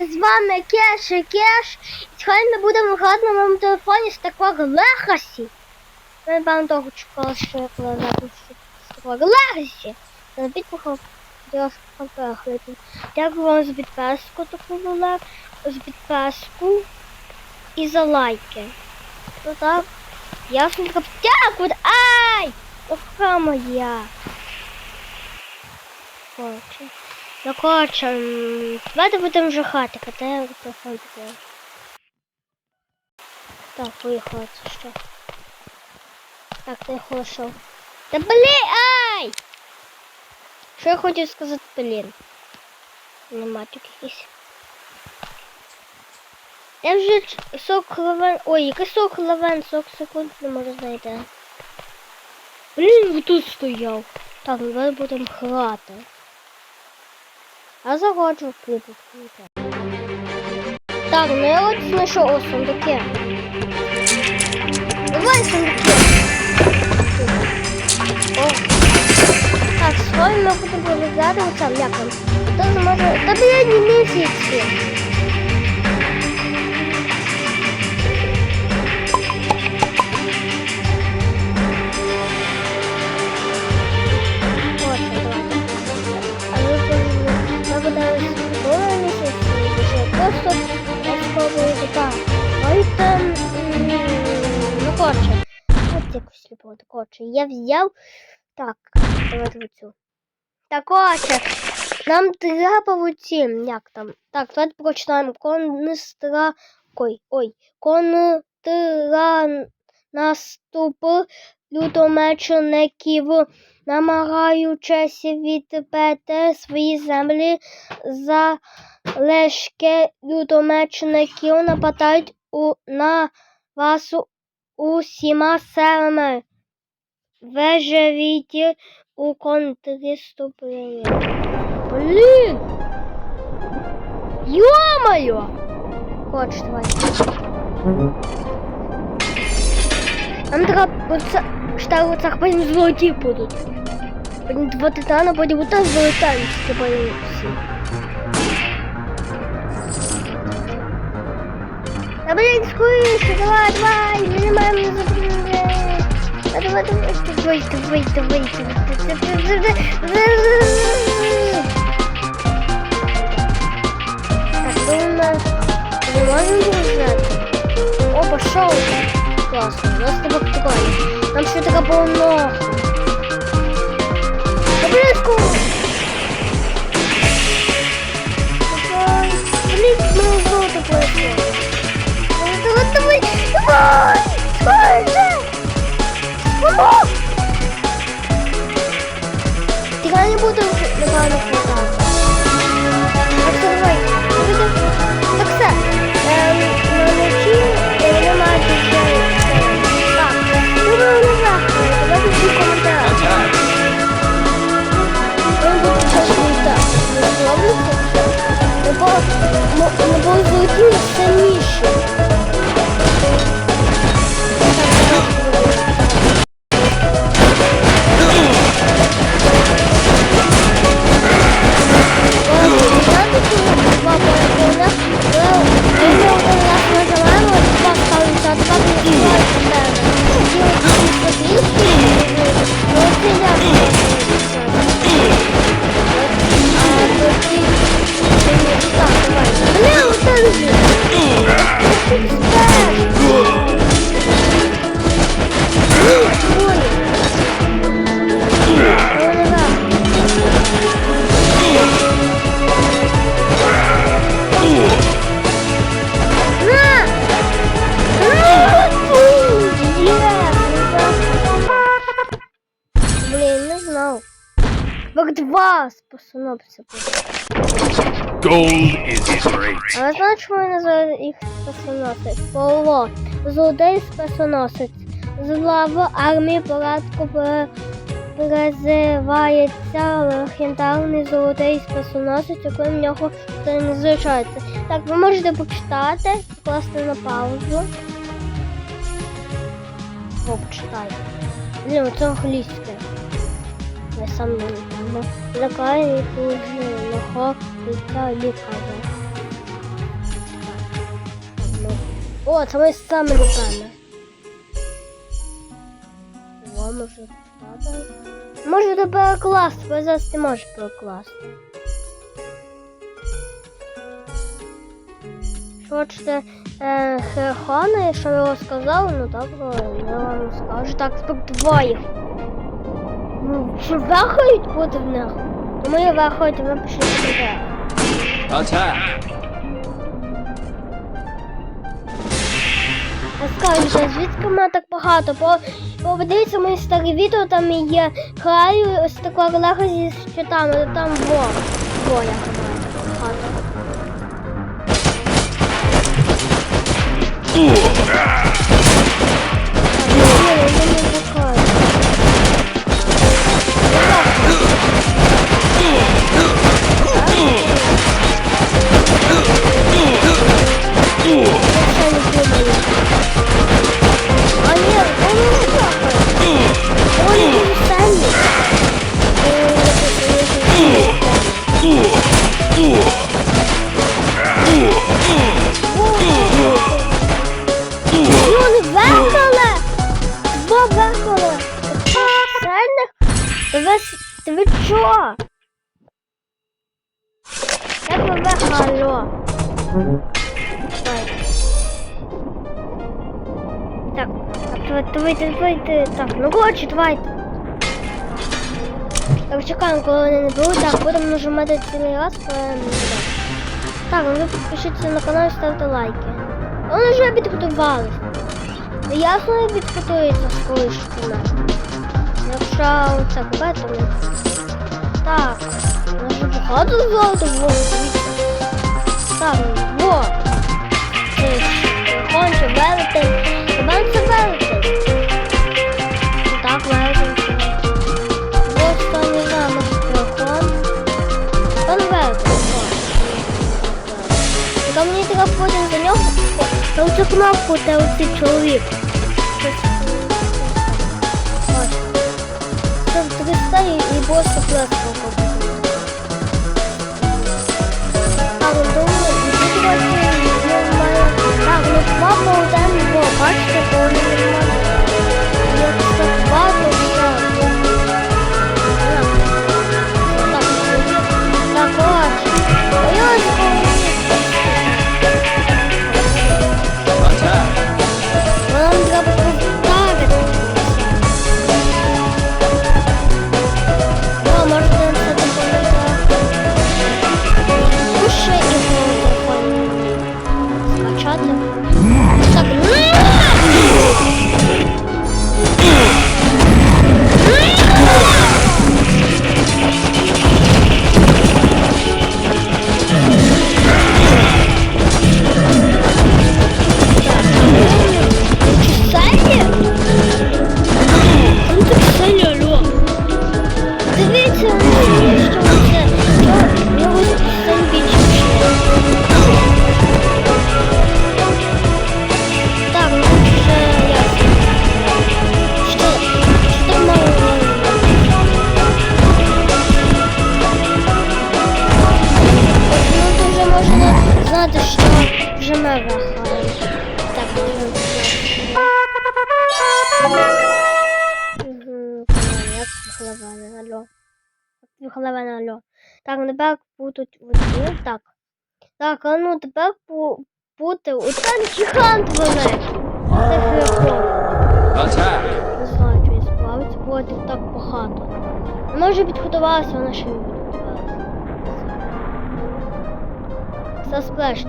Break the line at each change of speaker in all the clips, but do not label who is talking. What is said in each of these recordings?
З вами Кеш і Кеш. І сьогодні ми будемо грати на моєму телефоні з такого Легасі. Ми певно того чекали, що я коли запущу з такого Легасі. Підпухав перегляду. Дякую вам за підписку таку велику, за підписку і за лайки. Ну так, я всім така дякую. Ай! Рука моя. Коротше. Ну, коротше, давайте будемо вже хати, хоча я телефон купила. Так, це ще. Так, це хорошо. Та блін, ай! Що я хотів сказати, блін? Нема тут якийсь. Я вже сок лавен. Ой, який сок лавен, сок секунд не можу знайти. Блін, тут стояв. Так, давай будемо грати. А заходжу в кліпу. Так, ну я от знайшов сундуки. Давай сундуки. О. Так, сьогодні ми будемо виглядати оцем, як там. Хто зможе... Та блядь, не місяці. Що просто спробуєте так. Давайте, ну коротше, от якось сліпо, коротше, я взяв, так, давайте оцю. Так, коротше, нам треба оці, як там, так, давайте прочитаємо, констра, ой, ой, контра наступи лютомечників намагаючись відбити свої землі, залишки лютомечників нападають у, на вас усіма силами. Виживіть у контрступленні. Блін! Йо-моє! Хоч, давай. Нам треба оце, що оце потім золоті будуть. Потім два титана, потім ота золота, і потім всі. Та блін, скоріше, давай, давай, нажимаємо на запрямлення. Та давай, давай, давай, давай, давай, Так, ну у нас не можемо взяти. О, пошел. Классно, Я з тобою покупаю. Там ще така полно. Таблетку! Блин, ну золото платье. Мо- не було способся.
Gold is great.
А ви знаєте, чому я називаю їх спасоносець? Павло, спасоносець. З лави армії порядку призивається легендарний золотий спасоносець, в нього це не зустрічається. Так, ви можете почитати, покласти на паузу. О, почитайте. Блін, це англійське. Я сам не знаю. Дуже легко лиця лікаря. О, це моє саме любиме. О, може читати. Можете перекласти, бо зараз ти можеш перекласти. Що хочете е, Херхана, що я вам сказав, ну добре, я вам скажу. Так, двоє. Ну, чи вахають проти них? Тому я вахають, ви пишіть сюди.
Attack!
А звідки мене так багато? Бо, бо подивіться мої старі відео, там є граю ось такого лего зі щитами, там во, во я багато. Так, Ooh! Давайте, давайте. Так, ну коротше, давайте. Так, чекаємо, коли вони не беруть. Так, будемо нажимати цілий раз, коли не беруть. Так, ну ви підпишіться на канал і ставте лайки. Вони вже підготувались. Ну, Ясно, як підготується скоріше мене. Якщо це купе, то не. Так, вже багато золота, дивіться. Так, во. Це конче велетень. Це велетень. Кнопку, та ти чоловік. Щось, Ось. Це 300 і і просто Алло. Так, ну, тепер будуть оці, так. Так, а ну тепер бути оце гігант великий. Це хлебом. Не знаю, чи він справиться, бо їх так багато. Вона вже підготувалася, вона ще не підготувалася. Це сплещ.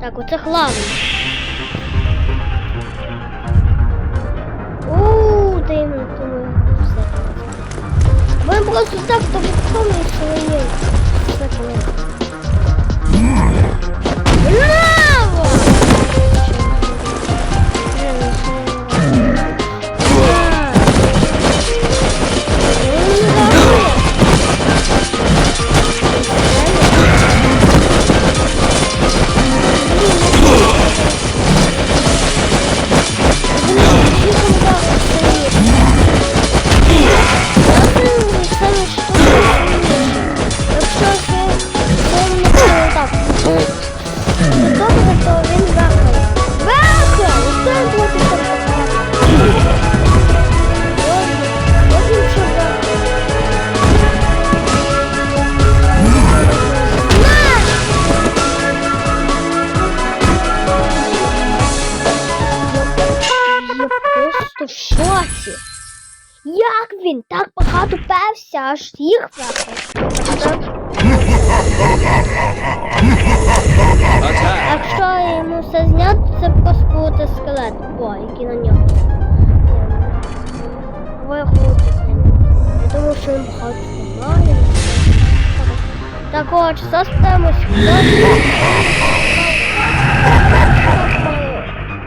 Так, оце главний. Ууу, все. Ми просто так то відповіли своє. Багато аж їх.
Attack!
Якщо йому все зняти, це просто буде скелет. О, який на нього. Я думаю, що він багато знає. Так от, заставимо сюди.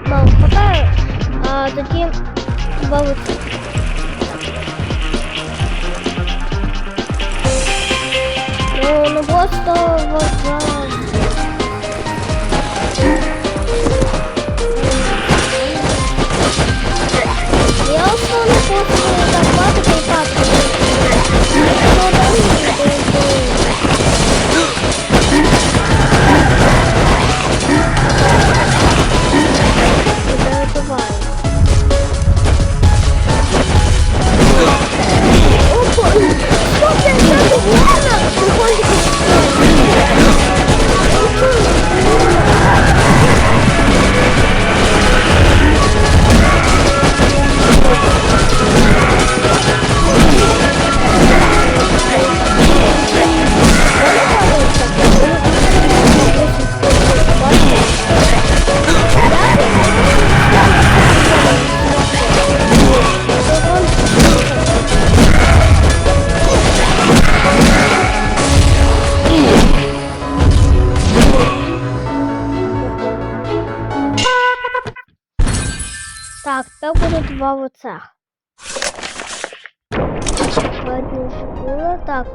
Мало хватає, а тоді бавиться. Ну, просто вважаю. Я остану просто зарплату припадку. Ну, так.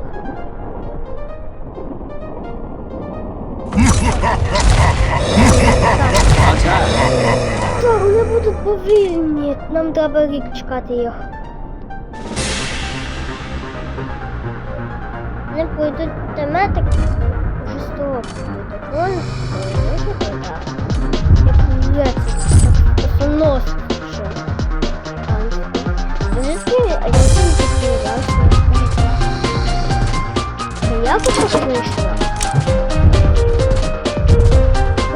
Так, вони будуть повільні. Нам треба рік чекати їх. Вони пойдуть тематик вже сто буде. Ну, не може так. Як лється, так нос вже. Звідки, а я не Я просто.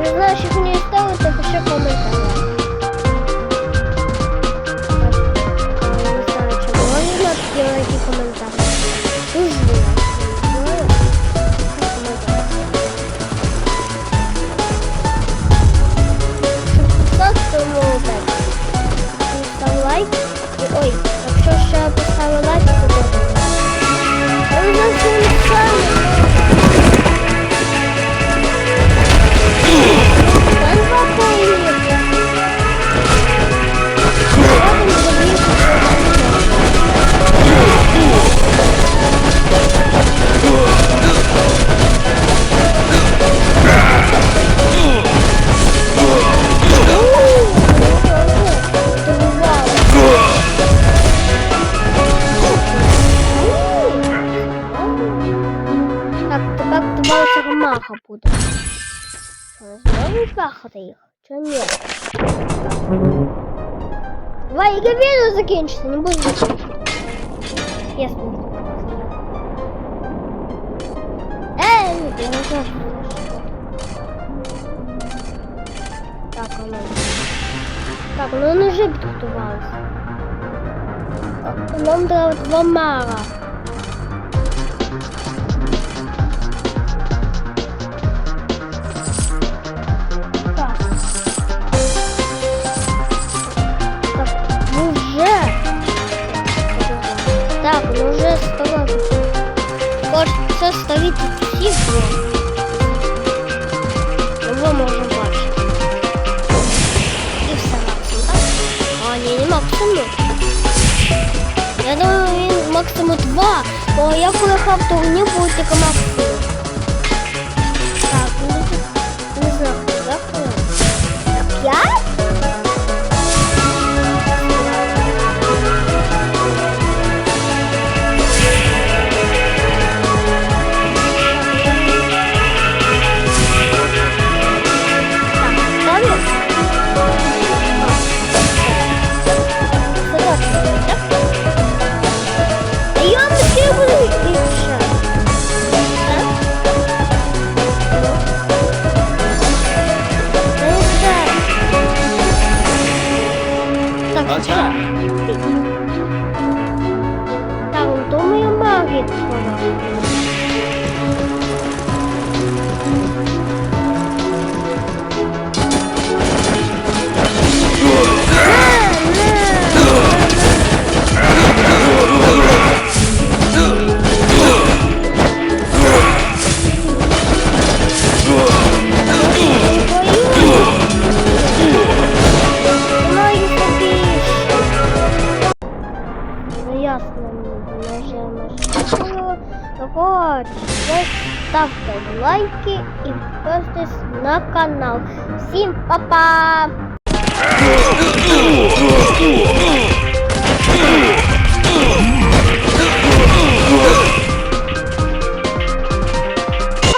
Не знаю, що мені стало, так коментарі. Не добавиться ромаха буде. Що, знову бахати їх? Чи ні? Давай, яке відео закінчиться, не буду закінчити. Ясно. Ей, ні, я не знаю, що це. Так, а ну. Так, ну вони вже підготувалися. Нам треба два мара. Два, бо я коли грав, то мені нього був лайки і підписуйтесь на канал. Всім па-па!